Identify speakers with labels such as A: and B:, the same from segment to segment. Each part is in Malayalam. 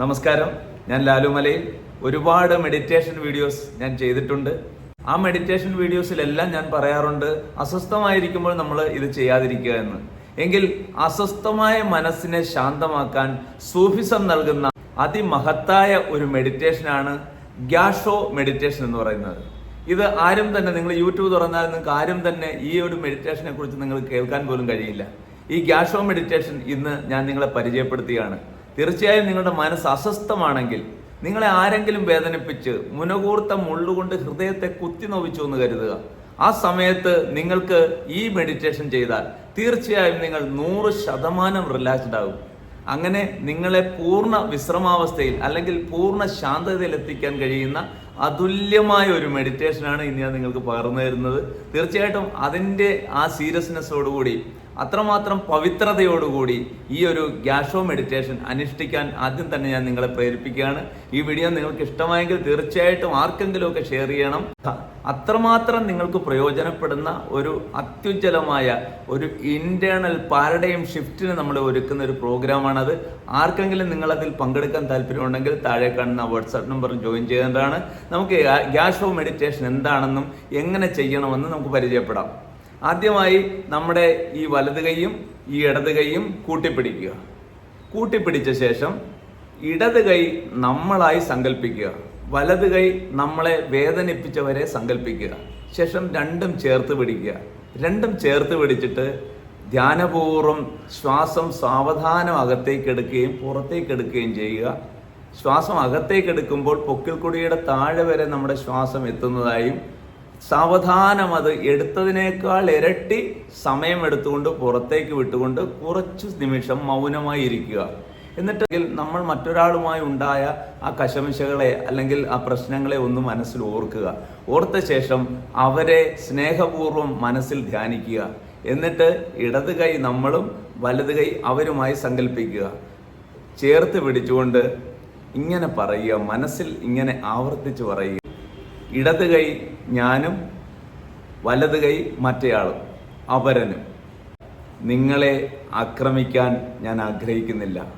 A: നമസ്കാരം. ഞാൻ ലാലുമലയിൽ ഒരുപാട് മെഡിറ്റേഷൻ വീഡിയോസ് ഞാൻ ചെയ്തിട്ടുണ്ട്. ആ മെഡിറ്റേഷൻ വീഡിയോസിലെല്ലാം ഞാൻ പറയാറുണ്ട് അസ്വസ്ഥമായിരിക്കുമ്പോൾ നമ്മൾ ഇത് ചെയ്യാതിരിക്കുക എന്ന്. എങ്കിൽ അസ്വസ്ഥമായ മനസ്സിനെ ശാന്തമാക്കാൻ സൂഫിസം നൽകുന്ന അതിമഹത്തായ ഒരു മെഡിറ്റേഷനാണ് ഗ്യാഷോ മെഡിറ്റേഷൻ എന്ന് പറയുന്നത്. ഇത് ആരും തന്നെ നിങ്ങൾ യൂട്യൂബ് തുറന്നാൽ നിങ്ങൾക്ക് ആരും തന്നെ ഈ ഒരു മെഡിറ്റേഷനെ കുറിച്ച് നിങ്ങൾ കേൾക്കാൻ പോലും കഴിയില്ല. ഈ ഗ്യാഷോ മെഡിറ്റേഷൻ ഇന്ന് ഞാൻ നിങ്ങളെ പരിചയപ്പെടുത്തുകയാണ്. തീർച്ചയായും നിങ്ങളുടെ മനസ്സ് അസ്വസ്ഥമാണെങ്കിൽ നിങ്ങളെ ആരെങ്കിലും വേദനിപ്പിച്ച് മുനകൂർത്ത മുള്ളുകൊണ്ട് ഹൃദയത്തെ കുത്തി നോവിച്ചു എന്ന് കരുതുക. ആ സമയത്ത് നിങ്ങൾക്ക് ഈ മെഡിറ്റേഷൻ ചെയ്താൽ തീർച്ചയായും നിങ്ങൾ നൂറ് ശതമാനം റിലാക്സ്ഡ് ആകും. അങ്ങനെ നിങ്ങളെ പൂർണ വിശ്രമാവസ്ഥയിൽ അല്ലെങ്കിൽ പൂർണ ശാന്തതയിൽ എത്തിക്കാൻ കഴിയുന്ന അതുല്യമായ ഒരു മെഡിറ്റേഷനാണ് ഇനി ഞാൻ നിങ്ങൾക്ക് പകർന്നു തരുന്നത്. തീർച്ചയായിട്ടും അതിന്റെ ആ സീരിയസ്നെസ്സോടുകൂടി അത്രമാത്രം പവിത്രതയോടുകൂടി ഈ ഒരു ഗ്യാഷോ മെഡിറ്റേഷൻ അനുഷ്ഠിക്കാൻ ആദ്യം തന്നെ ഞാൻ നിങ്ങളെ പ്രേരിപ്പിക്കുകയാണ്. ഈ വീഡിയോ നിങ്ങൾക്ക് ഇഷ്ടമായെങ്കിൽ തീർച്ചയായിട്ടും ആർക്കെങ്കിലും ഒക്കെ ഷെയർ ചെയ്യണം. അത്രമാത്രം നിങ്ങൾക്ക് പ്രയോജനപ്പെടുന്ന ഒരു അത്യുജ്ജലമായ ഒരു ഇന്റേണൽ പാരഡൈം ഷിഫ്റ്റിന് നമ്മൾ ഒരുക്കുന്ന ഒരു പ്രോഗ്രാമാണത്. ആർക്കെങ്കിലും നിങ്ങളതിൽ പങ്കെടുക്കാൻ താല്പര്യമുണ്ടെങ്കിൽ താഴെ കാണുന്ന വാട്സാപ്പ് നമ്പറിൽ ജോയിൻ ചെയ്യേണ്ടതാണ്. നമുക്ക് ഗ്യാഷോ മെഡിറ്റേഷൻ എന്താണെന്നും എങ്ങനെ ചെയ്യണമെന്നും നമുക്ക് പരിചയപ്പെടാം. ആദ്യമായി നമ്മുടെ ഈ വലത് കൈയും ഈ ഇടത് കൈയും കൂട്ടിപ്പിടിക്കുക. കൂട്ടിപ്പിടിച്ച ശേഷം ഇടത് കൈ നമ്മളായി സങ്കല്പിക്കുക വലത് കൈ നമ്മളെ വേദനിപ്പിച്ചവരെ സങ്കല്പിക്കുക ശേഷം രണ്ടും ചേർത്ത് പിടിക്കുക. രണ്ടും ചേർത്ത് പിടിച്ചിട്ട് ധ്യാനപൂർവം ശ്വാസം സാവധാനം അകത്തേക്കെടുക്കുകയും പുറത്തേക്കെടുക്കുകയും ചെയ്യുക. ശ്വാസം അകത്തേക്കെടുക്കുമ്പോൾ പൊക്കിൾക്കൊടിയുടെ താഴെ വരെ നമ്മുടെ ശ്വാസം എത്തുന്നതായും സാവധാനം അത് എടുത്തതിനേക്കാൾ ഇരട്ടി സമയം എടുത്തുകൊണ്ട് പുറത്തേക്ക് വിട്ടുകൊണ്ട് കുറച്ച് നിമിഷം മൗനമായി ഇരിക്കുക. എന്നിട്ടെങ്കിൽ നമ്മൾ മറ്റൊരാളുമായി ഉണ്ടായ ആ കശമിശകളെ അല്ലെങ്കിൽ ആ പ്രശ്നങ്ങളെ ഒന്ന് മനസ്സിൽ ഓർക്കുക. ഓർത്ത ശേഷം അവരെ സ്നേഹപൂർവം മനസ്സിൽ ധ്യാനിക്കുക. എന്നിട്ട് ഇടത് കൈ നമ്മളും വലത് കൈ അവരുമായി സങ്കല്പിക്കുക ചേർത്ത് പിടിച്ചുകൊണ്ട് ഇങ്ങനെ പറയുക മനസ്സിൽ ഇങ്ങനെ ആവർത്തിച്ച് പറയുക. ഇടത് കൈ ഞാനും വലത് കൈ മറ്റേയാളും അപരനും നിങ്ങളെ ആക്രമിക്കാൻ ഞാൻ ആഗ്രഹിക്കുന്നില്ല.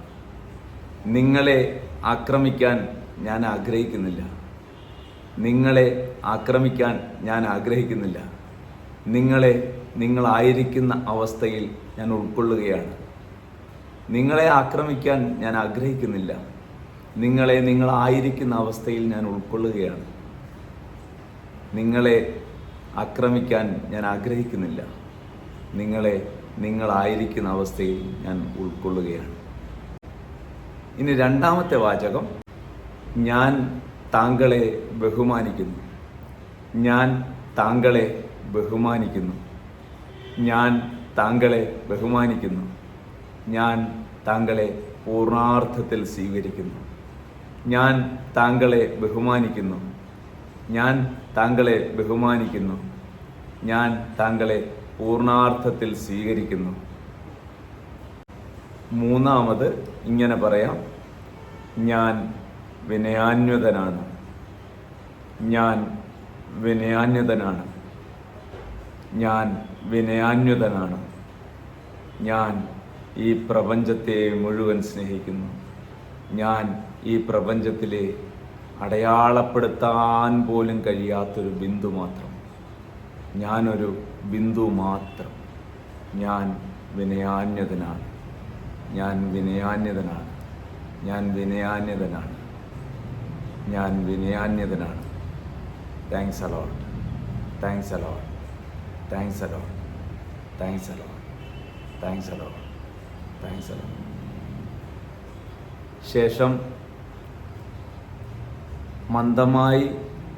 A: നിങ്ങളെ ആക്രമിക്കാൻ ഞാൻ ആഗ്രഹിക്കുന്നില്ല. നിങ്ങളെ ആക്രമിക്കാൻ ഞാൻ ആഗ്രഹിക്കുന്നില്ല. നിങ്ങളെ നിങ്ങളായിരിക്കുന്ന അവസ്ഥയിൽ ഞാൻ ഉൾക്കൊള്ളുകയാണ്. നിങ്ങളെ ആക്രമിക്കാൻ ഞാൻ ആഗ്രഹിക്കുന്നില്ല. നിങ്ങളെ നിങ്ങളായിരിക്കുന്ന അവസ്ഥയിൽ ഞാൻ ഉൾക്കൊള്ളുകയാണ്. നിങ്ങളെ ആക്രമിക്കാൻ ഞാൻ ആഗ്രഹിക്കുന്നില്ല. നിങ്ങളെ നിങ്ങളായിരിക്കുന്ന അവസ്ഥയിൽ ഞാൻ ഉൾക്കൊള്ളുകയാണ്. ഇനി രണ്ടാമത്തെ വാചകം ഞാൻ താങ്കളെ ബഹുമാനിക്കുന്നു. ഞാൻ താങ്കളെ ബഹുമാനിക്കുന്നു. ഞാൻ താങ്കളെ ബഹുമാനിക്കുന്നു. ഞാൻ താങ്കളെ പൂർണാർത്ഥത്തിൽ സ്വീകരിക്കുന്നു. ഞാൻ താങ്കളെ ബഹുമാനിക്കുന്നു. ഞാൻ താങ്കളെ ബഹുമാനിക്കുന്നു. ഞാൻ താങ്കളെ പൂർണാർത്ഥത്തിൽ സ്വീകരിക്കുന്നു. മൂന്നാമത് ഇങ്ങനെ പറയാം. ഞാൻ വിനയാന്വിതനാണ്. ഞാൻ വിനയാന്വിതനാണ്. ഞാൻ വിനയാന്വിതനാണ്. ഞാൻ ഈ പ്രപഞ്ചത്തെ മുഴുവൻ സ്നേഹിക്കുന്നു. ഞാൻ ഈ പ്രപഞ്ചത്തിലെ അടയാളപ്പെടുത്താൻ പോലും കഴിയാത്തൊരു ബിന്ദു മാത്രം. ഞാനൊരു ബിന്ദു മാത്രം. ഞാൻ വിനയാന്യതനാണ്. ഞാൻ വിനയാന്യതനാണ്. ഞാൻ വിനയാന്യതനാണ്. ഞാൻ വിനയാന്യതനാണ്. Thanks a lot thanks a lot thanks a lot thanks a lot thanks a lot thanks a lot ശേഷം മന്ദമായി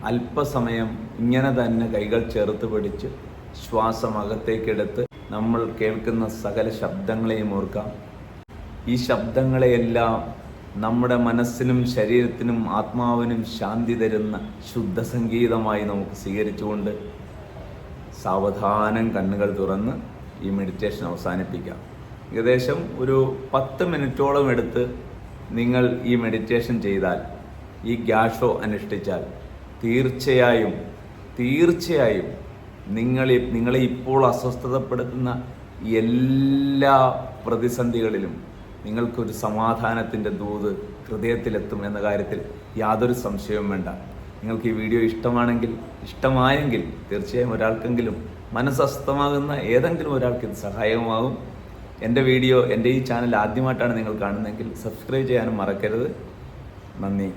A: അല്പസമയം ഇങ്ങനെ തന്നെ കൈകൾ ചേർത്ത് പിടിച്ച് ശ്വാസം അകത്തേക്കെടുത്ത് നമ്മൾ കേൾക്കുന്ന സകല ശബ്ദങ്ങളെയും ഓർക്കാം. ഈ ശബ്ദങ്ങളെയെല്ലാം നമ്മുടെ മനസ്സിനും ശരീരത്തിനും ആത്മാവിനും ശാന്തി തരുന്ന ശുദ്ധ സംഗീതമായി നമുക്ക് സ്വീകരിച്ചുകൊണ്ട് സാവധാനം കണ്ണുകൾ തുറന്ന് ഈ മെഡിറ്റേഷൻ അവസാനിപ്പിക്കാം. ഏകദേശം ഒരു പത്ത് മിനിറ്റോളം എടുത്ത് നിങ്ങൾ ഈ മെഡിറ്റേഷൻ ചെയ്താൽ ഈ ഗ്യാഷോ അനുഷ്ഠിച്ചാൽ തീർച്ചയായും തീർച്ചയായും നിങ്ങളെ നിങ്ങളെ ഇപ്പോൾ അസ്വസ്ഥതപ്പെടുത്തുന്ന എല്ലാ പ്രതിസന്ധികളിലും നിങ്ങൾക്കൊരു സമാധാനത്തിന്റെ ദൂത് ഹൃദയത്തിലെത്തും എന്ന കാര്യത്തിൽ യാതൊരു സംശയവും വേണ്ട. നിങ്ങൾക്ക് ഈ വീഡിയോ ഇഷ്ടമാണെങ്കിൽ ഇഷ്ടമായെങ്കിൽ തീർച്ചയായും ഒരാൾക്കെങ്കിലും മനസ്സസ്ഥമാകുന്ന ഏതെങ്കിലും ഒരാൾക്ക് ഇത് സഹായകമാകും. എന്റെ വീഡിയോ എന്റെ ഈ ചാനൽ ആദ്യമായിട്ടാണ് നിങ്ങൾ കാണുന്നതെങ്കിൽ സബ്സ്ക്രൈബ് ചെയ്യാനും മറക്കരുത്. നന്ദി.